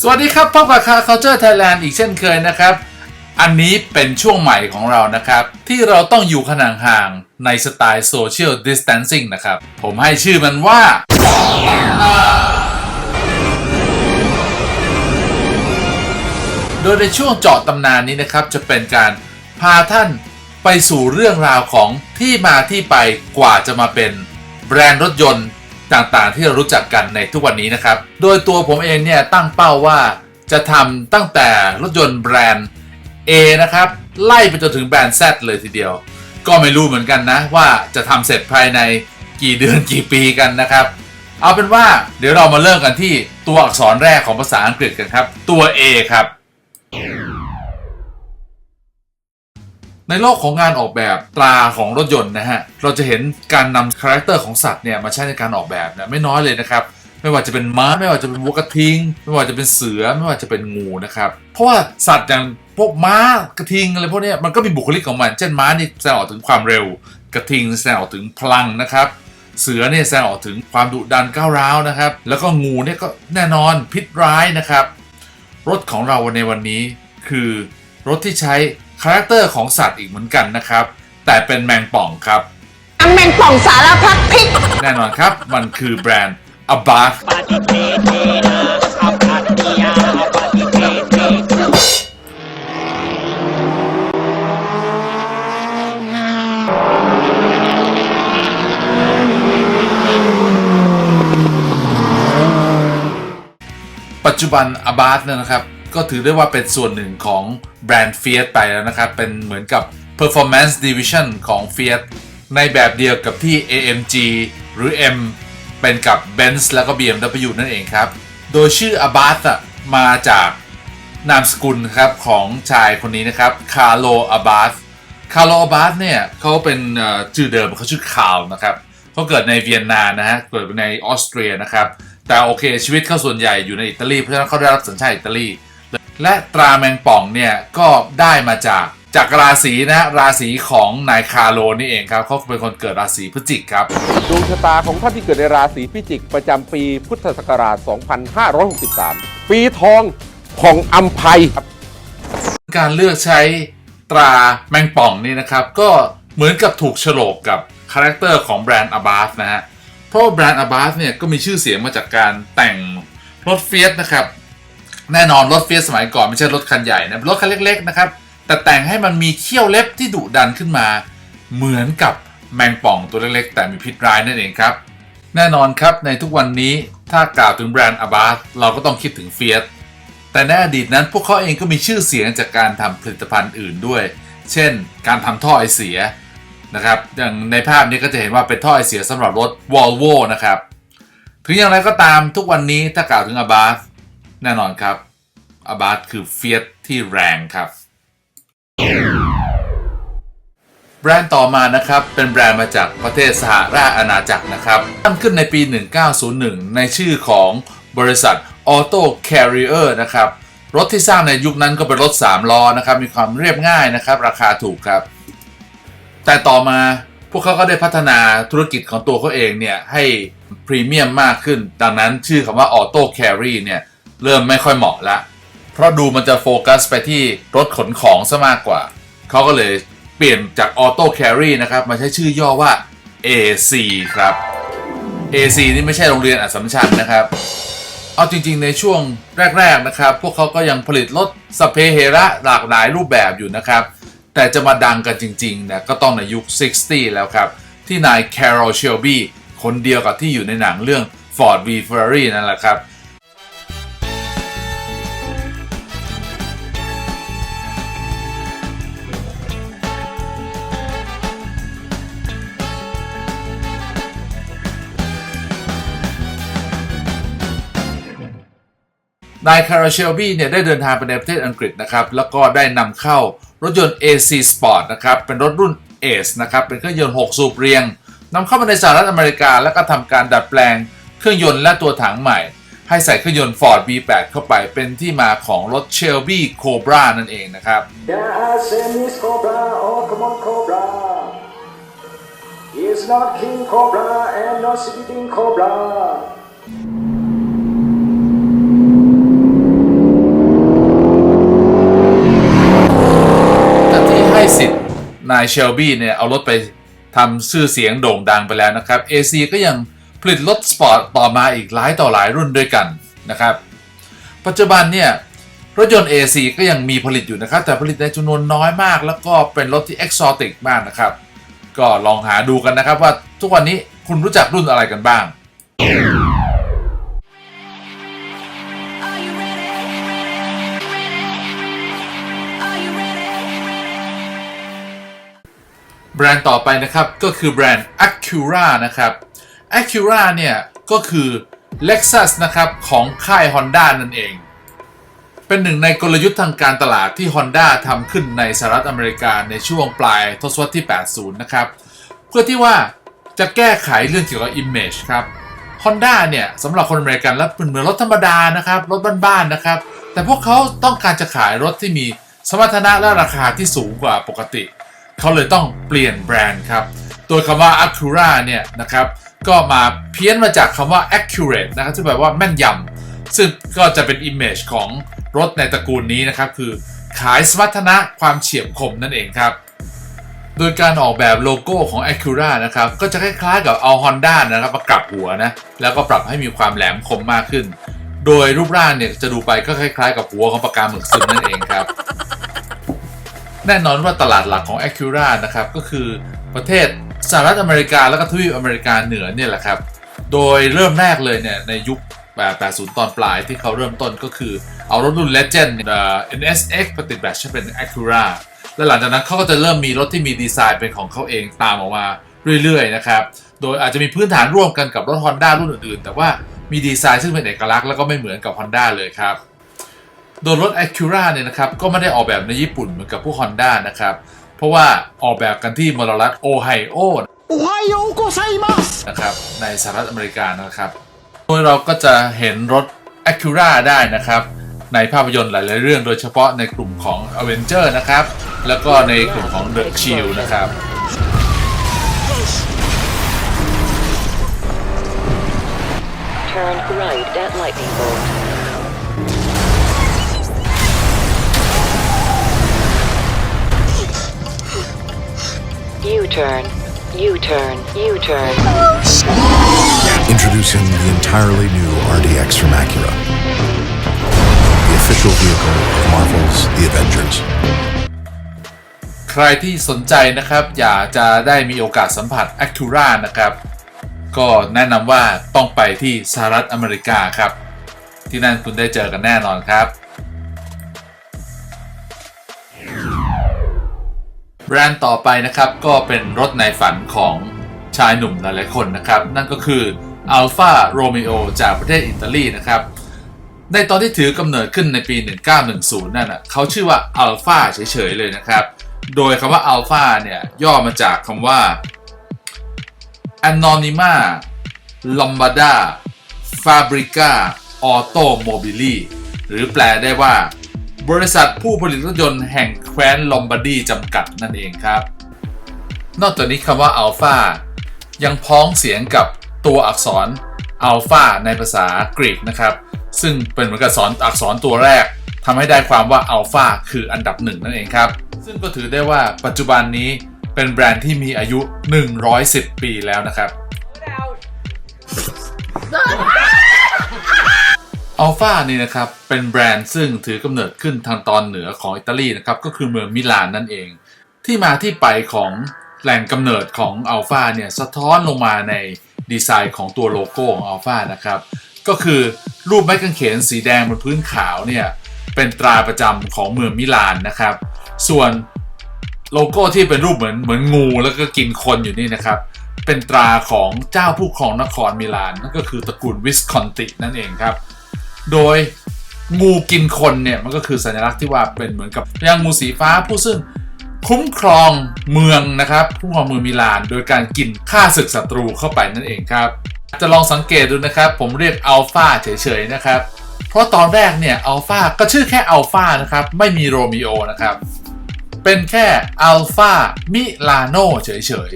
สวัสดีครับพบกับคา Culture Thailand อีกเช่นเคยนะครับ อันนี้เป็นช่วงใหม่ของเรานะครับ ที่เราต้องอยู่ขนาดห่างในสไตล์ Social Distancing นะครับ ผมให้ชื่อมันว่า โดยในช่วงเจาะตำนานนี้นะครับ จะเป็นการพาท่านไปสู่เรื่องราวของที่มาที่ไปกว่าจะมาเป็นแบรนด์รถยนต์ ต่างๆ ที่เรารู้จักกันในทุกวันนี้นะครับ โดยตัวผมเองเนี่ยตั้งเป้าว่าจะทำตั้งแต่รถยนต์แบรนด์ A นะครับ ไล่ไปจนถึงแบรนด์ Z เลยทีเดียว ก็ไม่รู้เหมือนกันนะ ว่าจะทำเสร็จภายในกี่เดือนกี่ปีกันนะครับ เอาเป็นว่าเดี๋ยวเรามาเริ่มกันที่ตัวอักษรแรกของภาษาอังกฤษกันครับ ตัว A ครับ ในโลกของงานออกแบบตราของรถยนต์นะฮะ เราจะเห็นการนำคาแรคเตอร์ของสัตว์เนี่ยมาใช้ในการออกแบบเนี่ยไม่น้อยเลยนะครับ ไม่ว่าจะเป็นม้า ไม่ว่าจะเป็นวัวกระทิง ไม่ว่าจะเป็นเสือ ไม่ว่าจะเป็นงูนะครับ เพราะว่าสัตว์อย่างพวกม้ากระทิงอะไรพวกนี้มันก็มีบุคลิกของมัน เช่นม้านี่แสดงออกถึงความเร็ว กระทิงแสดงออกถึงพลังนะครับ เสือเนี่ยแสดงออกถึงความดุดันก้าวร้าวนะครับ แล้วก็งูเนี่ยก็แน่นอนพิษร้ายนะครับ รถของเราในวันนี้คือรถที่ใช้ คาแรคเตอร์ของสัตว์อีกเหมือนกันนะครับ แต่เป็นแมงป่องครับอังแมงป่องสารพัดพิษแน่นอนครับ มันคือแบรนด์ Abarth ปฏิเทเทนะเอาปัตติยาเอาปฏิเทเทปัจจุบัน Abarth เนี่ยนะครับ ก็ถือได้ว่าเป็นส่วนหนึ่งของแบรนด์ Fiat ไปแล้วนะครับ เป็นเหมือนกับ Performance Division ของ Fiat ในแบบเดียวกับที่ AMG หรือ M เป็นกับ Benz แล้วก็ BMW นั่นเองครับ โดยชื่อ Abarth อะมาจากนามสกุลครับของชายคนนี้นะครับ คาร์โล Abarth คาร์โล Abarth เนี่ยเขาเป็นชื่อเดิมเขาชื่อคาร์ลนะครับเขาเกิดในเวียนนานะฮะ เกิดในออสเตรียนะครับ แต่โอเคชีวิตเขาส่วนใหญ่อยู่ในอิตาลี เพราะฉะนั้นเขาได้รับสัญชาติอิตาลี และตราแมงป่องเนี่ยก็ได้มาจากจากราศีนะฮะราศีของนายคาร์โลนี่เองครับเขาเป็นคนเกิดราศีพฤศจิกครับดวงชะตาของท่านที่เกิดในราศีพิจิก ประจำปีพุทธศักราช 2563 ปีทองของอัมภัยครับการเลือกใช้ตราแมงป่องนี่นะครับ ก็เหมือนกับถูกโฉลกกับคาแรคเตอร์ของแบรนด์ Abarth นะฮะเพราะว่าแบรนด์ Abarth เนี่ยก็มีชื่อเสียงมาจากการแต่งรถเฟียสนะครับ แน่นอนรถเฟียสสมัยก่อนไม่ใช่รถคันใหญ่นะรถคันเล็กๆนะครับแต่แต่งให้มันมีเขี้ยวเล็บที่ดุดันขึ้นมา เหมือนกับแมงป่องตัวเล็กๆ แต่มีพิษร้ายนั่นเองครับ แน่นอนครับในทุกวันนี้ถ้ากล่าวถึงแบรนด์ Abarth เราก็ต้องคิดถึงเฟียสแต่ในอดีตนั้นพวกเขาเองก็มีชื่อเสียงจากการทำผลิตภัณฑ์อื่นด้วย เช่น การทำท่อไอเสียนะครับอย่างในภาพนี้ก็จะเห็นว่าเป็นท่อไอเสียสำหรับรถ Volvo นะครับถึงอย่างไรก็ตามทุกวันนี้ถ้ากล่าวถึง Abarth แน่นอนครับ Abarth คือ Fiat ที่แรงครับ แบรนด์ต่อมานะครับ เป็นแบรนด์มาจากประเทศสหราชอาณาจักรนะครับ ตั้งขึ้นในปี 1901 ในชื่อของบริษัท Auto Carrier นะครับ รถที่สร้างในยุคนั้นก็เป็นรถ 3 ล้อนะครับ มีความเรียบง่ายนะครับ ราคาถูกครับ แต่ต่อมาพวกเขาก็ได้พัฒนาธุรกิจของตัวเขาเองเนี่ย ให้พรีเมียมมากขึ้น ดังนั้นชื่อคำว่า Auto Carry เนี่ย เริ่มไม่ค่อยเหมาะละ เพราะดูมันจะโฟกัสไปที่รถขนของซะมากกว่า เขาก็เลยเปลี่ยนจาก Auto Carry นะครับ มาใช้ชื่อย่อว่า AC ครับ AC นี่ไม่ใช่โรงเรียนอัสสัมชัญนะครับ เอาจริงๆในช่วงแรกๆนะครับ พวกเขาก็ยังผลิตรถสเปเฮระหลากหลายรูปแบบอยู่นะครับ แต่จะมาดังกันจริงๆเนี่ยก็ต้องในยุค 60 แล้วครับ ที่นาย Carroll Shelby คนเดียวกับที่อยู่ในหนังเรื่อง Ford v Ferrari นั่นแหละครับ นายคาราเชลบี้เนี่ยได้เดินทางไปในประเทศอังกฤษนะครับแล้วก็ได้นำเข้ารถยนต์ AC Sport นะครับเป็นรถรุ่น ACE นะครับเป็นเครื่องยนต์ 6 สูบเรียงนำเข้ามาในสหรัฐอเมริกา แล้วก็ทำการดัดแปลงเครื่องยนต์และตัวถังใหม่ ให้ใส่เครื่องยนต์ Ford V8 เข้าไปเป็นที่มาของรถ Shelby Cobra นั่นเองนะครับ There are Sammy's Cobra, oh come on Cobra. He is not King Cobra and not 16 Cobra. นายเชลบี้เนี่ยเอารถไปทำชื่อเสียงโด่งดังไปแล้วนะครับ AC ก็ยังผลิตรถสปอร์ตต่อมาอีกหลายต่อหลายรุ่นด้วยกันนะครับ ปัจจุบันเนี่ยรถยนต์ AC ก็ยังมีผลิตอยู่นะครับ แต่ผลิตในจำนวนน้อยมาก แล้วก็เป็นรถที่เอกซอติกมากนะครับ ก็ลองหาดูกันนะครับว่าทุกวันนี้คุณรู้จักรุ่นอะไรกันบ้าง แบรนด์ต่อไปนะครับก็คือแบรนด์ Acura นะครับ Acura เนี่ยก็คือ Lexus นะครับของค่าย Honda นั่นเอง เป็นหนึ่งในกลยุทธ์ทางการตลาดที่ Honda ทำขึ้นในสหรัฐอเมริกาในช่วงปลายทศวรรษที่ 80 นะครับ เพื่อที่ว่าจะแก้ไขเรื่องเกี่ยวกับ Image ครับ Honda เนี่ยสำหรับคนอเมริกันแล้วเป็นเหมือนรถธรรมดานะครับ รถบ้านๆนะครับ แต่พวกเขาต้องการจะขายรถที่มีสมรรถนะและราคาที่สูงกว่าปกติ เขาเลยต้องเปลี่ยนแบรนด์ครับโดยคำว่า Acura เนี่ยนะครับก็มาเพี้ยนมาจากคำว่า accurate นะครับที่แปลว่าแม่นยำซึ่งก็จะเป็น image ของรถในตระกูลนี้นะครับ คือขายสมรรถนะความเฉียบคมนั่นเองครับ โดยการออกแบบโลโก้ของ Acura นะครับ ก็จะคล้ายๆกับเอา Honda นะครับมากลับหัวนะ แล้วก็ปรับให้มีความแหลมคมมากขึ้น โดยรูปร่างเนี่ยจะดูไปก็คล้ายๆ กับหัวของปากกาหมึกซึมนั่นเองครับ แน่นอนว่าตลาดหลักของ Acura นะครับก็คือประเทศสหรัฐอเมริกาแล้วก็ทวีปอเมริกาเหนือเนี่ยแหละครับ โดยเริ่มแรกเลยเนี่ยในยุค 80 ตอนปลายที่เขาเริ่มต้นก็คือเอารถรุ่น Legend NSX ปฏิบัติใช้เป็น Acura และหลังจากนั้นเขาก็จะเริ่มมีรถที่มีดีไซน์เป็นของเขาเองตามออกมาเรื่อยๆนะครับ โดยอาจจะมีพื้นฐานร่วมกันกับรถ Honda รุ่นอื่นๆ แต่ว่ามีดีไซน์ซึ่งเป็นเอกลักษณ์แล้วก็ไม่เหมือนกับ Honda เลยครับ โดยรถ Acura เนี่ยนะครับก็ไม่ได้ออกแบบในญี่ปุ่นเหมือนกับพวก Honda นะครับ เพราะว่าออกแบบกันที่มลรัฐโอไฮโอนะครับในสหรัฐอเมริกานะครับโดยเราก็จะเห็นรถ Acura ได้นะครับ ในภาพยนตร์หลาย ๆ เรื่องโดยเฉพาะในกลุ่มของ Avenger นะครับ แล้วก็ในกลุ่มของ The Shield นะครับ Turn right at Lightning Bolt. U-turn, U-turn, U-turn. Introducing the entirely new RDX from Acura. The official vehicle of Marvel's The Avengers. ใครที่สนใจนะครับอยากจะได้มีโอกาสสัมผัส Acura นะครับ ก็แนะนำว่าต้องไปที่สหรัฐอเมริกาครับ ที่นั่นคุณได้เจอกันแน่นอนครับ แบรนด์ต่อไปนะครับก็เป็นรถในฝันของชายหนุ่มหลายๆคนนะครับ นั่นก็คือ Alfa Romeo จากประเทศอิตาลีนะครับ ในตอนที่ถือกำเนิดขึ้นในปี 1910 นั่นน่ะเขาชื่อว่า Alpha เฉยๆ เลยนะครับ โดยคำว่า Alpha เนี่ย ย่อมาจากคำว่า Anonima Lombarda Fabrica Automobili หรือแปลได้ว่า บริษัทผู้ผลิตรถยนต์แห่งแคว้นลอมบาร์ดีจำกัดนั่นเองครับ นอกจากนี้คำว่า Alpha ยังพ้องเสียงกับตัวอักษร Alpha ในภาษากรีกนะครับ ซึ่งเป็นเหมือนกับสอนอักษรตัวแรกทำให้ได้ความว่า Alpha คืออันดับหนึ่งนั่นเองครับ ซึ่งก็ถือได้ว่าปัจจุบันนี้เป็นแบรนด์ที่มีอายุ 110 ปีแล้วนะครับ อัลฟานี่นะครับเป็นแบรนด์ซึ่งถือกำเนิดขึ้นทางตอนเหนือของอิตาลีนะครับก็คือเมืองมิลานนั่นเอง ที่มาที่ไปของแหล่งกำเนิดของอัลฟาเนี่ยสะท้อนลงมาในดีไซน์ของตัวโลโก้ของอัลฟานะครับก็คือรูปไม้กางเขนสีแดงบนพื้นขาวเนี่ยเป็นตราประจำของเมืองมิลานนะครับ ส่วนโลโก้ที่เป็นรูปเหมือนเหมือนงูแล้วก็กินคนอยู่นี่นะครับ เป็นตราของเจ้าผู้ครองนครมิลานนั่นก็คือตระกูลวิสคอนตินั่นเองครับ โดยงูกินคนเนี่ยมันก็คือสัญลักษณ์ที่ว่าเป็นเหมือนกับพญางูสีฟ้าผู้ซึ่งคุ้มครองเมืองนะครับคุ้มครองเมืองมิลาน โดยการกินฆ่าศึกศัตรูเข้าไปนั่นเองครับ จะลองสังเกตดูนะครับ ผมเรียกอัลฟาเฉยๆนะครับ เพราะตอนแรกเนี่ยอัลฟาก็ชื่อแค่อัลฟานะครับ ไม่มีโรมิโอนะครับ เป็นแค่อัลฟามิลาโนเฉย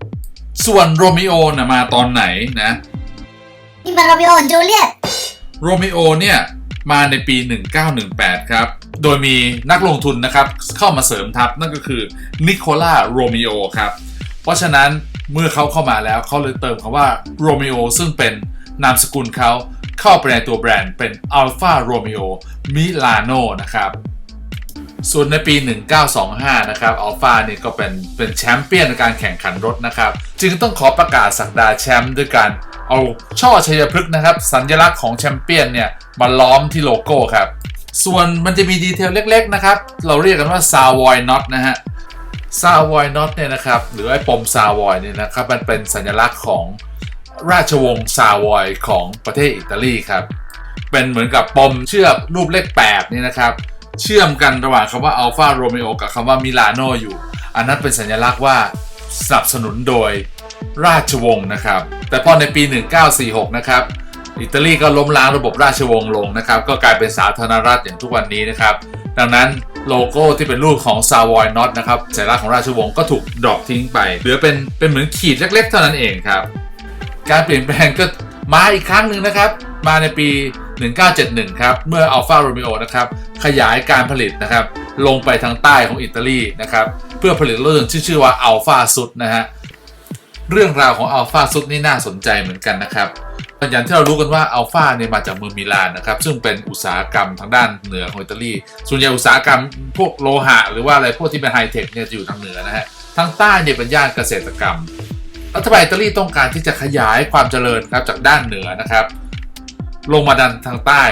ๆ ส่วนโรมิโอนะมาตอนไหนนะนี่มันโรมิโอจูเลียต โรมิโอเนี่ยมาในปี 1918 ครับ โดยมีนักลงทุนนะครับเข้ามาเสริมทัพนั่นก็คือนิโคล่าโรมิโอครับ เพราะฉะนั้นเมื่อเขาเข้ามาแล้วเขาเลยเติมคำว่าโรมิโอซึ่งเป็นนามสกุลเขาเข้าไปในตัวแบรนด์เป็นอัลฟาโรมิโอมิลาโนนะครับ ส่วนในปี 1925 นะครับอัลฟาเนี่ยก็เป็นเป็นแชมเปี้ยนในการแข่งขันรถนะครับ จึงต้องขอประกาศสักดาแชมป์ด้วยการเอาช่อชัยพฤกษ์นะครับ สัญลักษณ์ของแชมเปี้ยนเนี่ยมาล้อมที่โลโก้ครับ ส่วนมันจะมีดีเทลเล็ก ๆ นะครับ เราเรียกกันว่าซาวอยน็อตนะฮะซาวอยน็อตเนี่ยนะครับ หรือไอ้ปมซาวอยเนี่ยนะครับมันเป็นสัญลักษณ์ของราชวงศ์ซาวอยของประเทศอิตาลีครับ เป็นเหมือนกับปมเชือกรูปเลข8นี่นะครับ เชื่อมกันระหว่างคำว่าอัลฟาโรเมโอกับคำว่ามิลานโนอยู่ อันนั้นเป็นสัญลักษณ์ว่าสนับสนุนโดยราชวงศ์นะครับ แต่พอในปี 1946 นะครับ อิตาลีก็ล้มล้างระบบราชวงศ์ลงนะครับ ก็กลายเป็นสาธารณรัฐอย่างทุกวันนี้นะครับ ดังนั้นโลโก้ที่เป็นรูปของซาวอยน็อตนะครับสัญลักษณ์ของราชวงศ์ก็ถูกดรอปทิ้งไป เหลือเป็นเป็นเหมือนขีดเล็ก ๆ เท่านั้นเองครับ การเปลี่ยนแปลงก็มาอีกครั้งหนึ่งนะครับ มาในปี 1971 ครับ เมื่อ Alfa Romeo นะครับขยายการผลิตนะครับลงไปทางใต้ของอิตาลีนะครับเพื่อผลิตรถยนต์ที่ชื่อว่า Alfa Sud นะฮะเรื่องราวของ Alfa Sud นี่น่าสนใจเหมือนกันนะครับอย่างที่เรารู้กันว่า Alfa เนี่ยมาจากเมืองมิลานนะครับซึ่งเป็นอุตสาหกรรมทางด้านเหนือของอิตาลีส่วนใหญ่อุตสาหกรรมพวกโลหะ หรือว่าอะไรพวกที่เป็นไฮเทคเนี่ยจะอยู่ทางเหนือนะฮะทางใต้เนี่ยเป็นย่านเกษตรกรรมรัฐบาลอิตาลีต้องการที่จะขยายความเจริญครับจากด้านเหนือนะครับ ลงมาดันทางใต้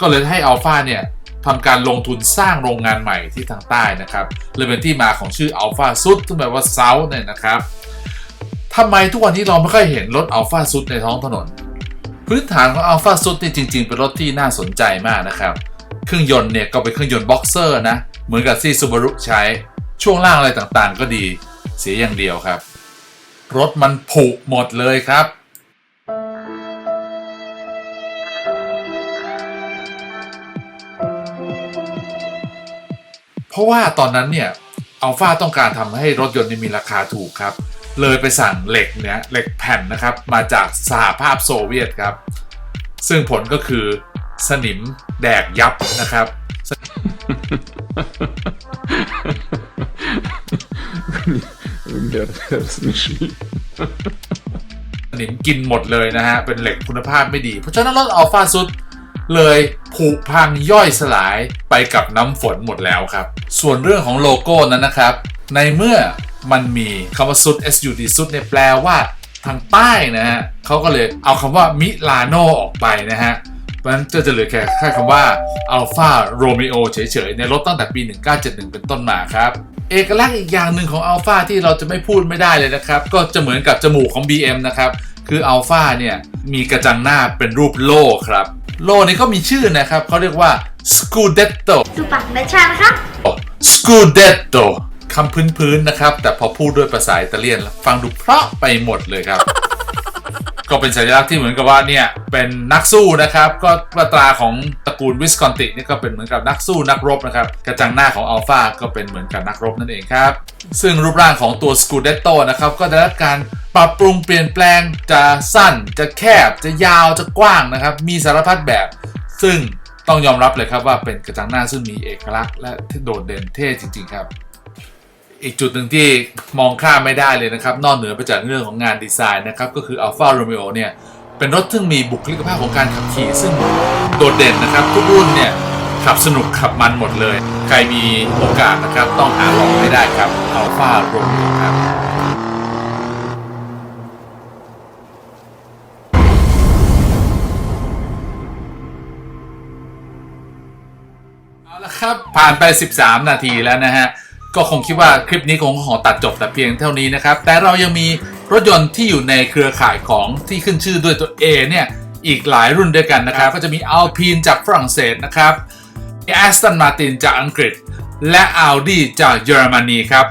ก็เลยให้อัลฟาเนี่ยทำการลงทุนสร้างโรงงานใหม่ที่ทางใต้นะครับเลยเป็นที่มาของชื่ออัลฟาซุดซึ่แปลว่าเซาเนี่ยนะครับทำไมทุกวันนี้เราไม่ค่อยเห็นรถอัลฟาซุดในท้องถนน พื้นฐานของอัลฟาซุดนี่จริง ๆ เป็นรถที่น่าสนใจมากนะครับ เครื่องยนต์เนี่ยก็เป็นเครื่องยนต์บ็อกเซอร์นะ เหมือนกับที่ซูบารุใช้ ช่วงล่างอะไรต่างๆ ก็ดี เสียอย่างเดียวครับ รถมันผุหมดเลยครับ ราะว่าตอนนั้นเนี่ยอัลฟาต้องการทำให้รถยนต์นี่มีราคาถูกครับ เลยไปสั่งเหล็กเนี่ยเหล็กแผ่นนะครับ มาจากสหภาพโซเวียตครับ ซึ่งผลก็คือสนิมแดกยับนะครับ สนิมกินหมดเลยนะฮะ เป็นเหล็กคุณภาพไม่ดี เพราะฉะนั้นรถอัลฟาซุด เลยผุพังย่อยสลายไปกับน้ำฝนหมดแล้วครับ ส่วนเรื่องของโลโก้นั้นนะครับ ในเมื่อมันมีคำว่าซุด SUD ซุดเนี่ยแปลว่าทางใต้นะฮะเขาก็เลยเอาคำว่ามิลานโนออกไปนะฮะเพราะฉะนั้นจะจะเหลือแค่แค่คำว่า Alfa Romeo เฉยๆในรถตั้งแต่ปี 1971 เป็นต้นมาครับ เอกลักษณ์อีกอย่างหนึ่งของ Alfa ที่เราจะไม่พูดไม่ได้เลยนะครับ ก็จะเหมือนกับจมูกของ BM นะครับ คือ Alfa เนี่ย มีกระจังหน้าเป็นรูปโล่ครับ โล่นี้ก็มีชื่อนะครับเขาเรียกว่า Scudetto สุปักเมชานะครับ Scudetto คำพื้นๆนะครับ แต่พอพูดด้วยภาษาอิตาเลียน ฟังดูเพราะไปหมดเลยครับ ก็เป็นสัญลักษณ์ที่เหมือนกับว่าเนี่ยเป็นนักสู้นะครับ ก็ตราของตระกูลวิสคอนตินี่ก็เป็นเหมือนกับนักสู้นักรบนะครับ กระจังหน้าของอัลฟาก็เป็นเหมือนกับนักรบนั่นเองครับ ซึ่งรูปร่างของตัวสกูเดตโตนะครับก็ได้รับการปรับปรุงเปลี่ยนแปลงจะสั้นจะแคบจะยาวจะกว้างนะครับ มีสารพัดแบบ ซึ่งต้องยอมรับเลยครับว่าเป็นกระจังหน้าซึ่งมีเอกลักษณ์และโดดเด่นเท่จริงๆครับ อีกจุดหนึ่งที่มองข้ามไม่ได้เลยนะครับ นอกเหนือไปจากเรื่องของงานดีไซน์นะครับก็คือ Alfa Romeo เนี่ยเป็นรถที่มีบุคลิกภาพของการขับขี่ ซึ่งโดดเด่นนะครับ ทุกรุ่นเนี่ยขับสนุกขับมันหมดเลย ใครมีโอกาสนะครับต้องหาลองให้ได้ครับ Alfa Romeo ครับเอาละครับผ่านไป 13 นาทีแล้วนะฮะ ก็คงคิดว่าคลิปนี้คงขอตัดจบแต่เพียงเท่านี้นะครับ แต่เรายังมีรถยนต์ที่อยู่ในเครือข่ายของที่ขึ้นชื่อด้วยตัว A เนี่ย อีกหลายรุ่นด้วยกันนะครับ ก็จะมี Alpine จากฝรั่งเศสนะครับ Aston Martin จากอังกฤษ และ Audi จากเยอรมนีครับ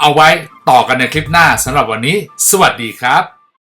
เอาไว้ต่อกันในคลิปหน้าสำหรับวันนี้ สวัสดีครับ